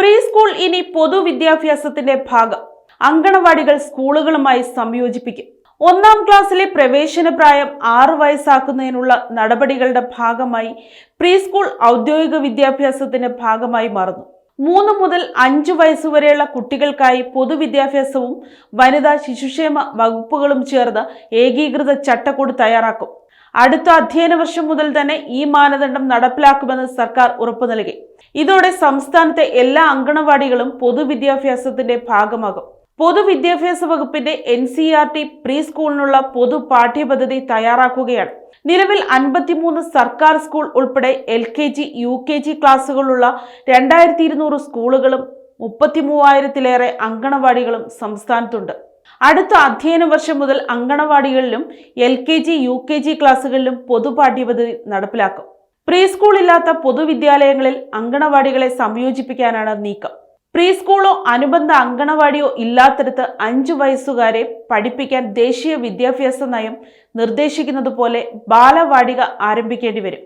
Pre school ഇനി പൊതുവിദ്യാഭ്യാസത്തിന്റെ ഭാഗം. അങ്കണവാടികൾ സ്കൂളുകളുമായി സംയോജിപ്പിക്കും. ഒന്നാം ക്ലാസ്സിലെ പ്രവേശന പ്രായം ആറു വയസ്സാക്കുന്നതിനുള്ള നടപടികളുടെ ഭാഗമായി പ്രീ സ്കൂൾ ഔദ്യോഗിക വിദ്യാഭ്യാസത്തിന്റെ ഭാഗമായി മാറുന്നു. മൂന്ന് മുതൽ അഞ്ചു വയസ്സുവരെയുള്ള കുട്ടികൾക്കായി പൊതുവിദ്യാഭ്യാസവും വനിതാ ശിശുക്ഷേമ വകുപ്പുകളും ചേർന്ന് ഏകീകൃത ചട്ടക്കൂട് തയ്യാറാക്കും. അടുത്ത അധ്യയന വർഷം മുതൽ തന്നെ ഈ മാനദണ്ഡം നടപ്പിലാക്കുമെന്ന് സർക്കാർ ഉറപ്പു നൽകി. ഇതോടെ സംസ്ഥാനത്തെ എല്ലാ അങ്കണവാടികളും പൊതുവിദ്യാഭ്യാസത്തിന്റെ ഭാഗമാകും. പൊതുവിദ്യാഭ്യാസ വകുപ്പിന്റെ N C R T pre സ്കൂളിനുള്ള പൊതു പാഠ്യപദ്ധതി തയ്യാറാക്കുകയാണ്. നിലവിൽ അൻപത്തിമൂന്ന് സർക്കാർ സ്കൂൾ ഉൾപ്പെടെ L K G U K G ക്ലാസ്സുകളുള്ള രണ്ടായിരത്തി ഇരുന്നൂറ് സ്കൂളുകളും മുപ്പത്തി മൂവായിരത്തിലേറെ അങ്കണവാടികളും സംസ്ഥാനത്തുണ്ട്. അടുത്ത അധ്യയന വർഷം മുതൽ അങ്കണവാടികളിലും L K G U K G ക്ലാസ്സുകളിലും പൊതു പാഠ്യപദ്ധതി നടപ്പിലാക്കും. പ്രീ സ്കൂൾ ഇല്ലാത്ത പൊതുവിദ്യാലയങ്ങളിൽ അങ്കണവാടികളെ സംയോജിപ്പിക്കാനാണ് നീക്കം. പ്രീ സ്കൂളോ അനുബന്ധ അങ്കണവാടിയോ ഇല്ലാത്തിടത്ത് അഞ്ചു വയസ്സുകാരെ പഠിപ്പിക്കാൻ ദേശീയ വിദ്യാഭ്യാസ നയം നിർദ്ദേശിക്കുന്നത് പോലെ ബാലവാടിക ആരംഭിക്കേണ്ടി വരും.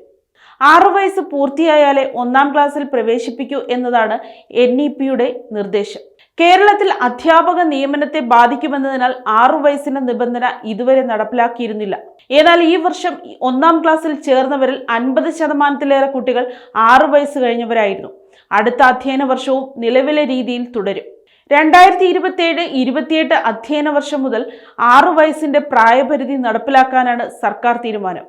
ആറു വയസ്സ് പൂർത്തിയായാലേ ഒന്നാം ക്ലാസ്സിൽ പ്രവേശിപ്പിക്കൂ എന്നതാണ് എൻ ഇ പിയുടെ നിർദ്ദേശം. കേരളത്തിൽ അധ്യാപക നിയമനത്തെ ബാധിക്കുമെന്നതിനാൽ ആറു വയസ്സിന്റെ നിബന്ധന ഇതുവരെ നടപ്പിലാക്കിയിരുന്നില്ല. എന്നാൽ ഈ വർഷം ഒന്നാം ക്ലാസ്സിൽ ചേർന്നവരിൽ അൻപത് ശതമാനത്തിലേറെ കുട്ടികൾ ആറു വയസ്സ് കഴിഞ്ഞവരായിരുന്നു. അടുത്ത അധ്യയന വർഷവും നിലവിലെ രീതിയിൽ തുടരും. രണ്ടായിരത്തി ഇരുപത്തിയേഴ് ഇരുപത്തിയെട്ട് അധ്യയന വർഷം മുതൽ ആറു വയസ്സിന്റെ പ്രായപരിധി നടപ്പിലാക്കാനാണ് സർക്കാർ തീരുമാനം.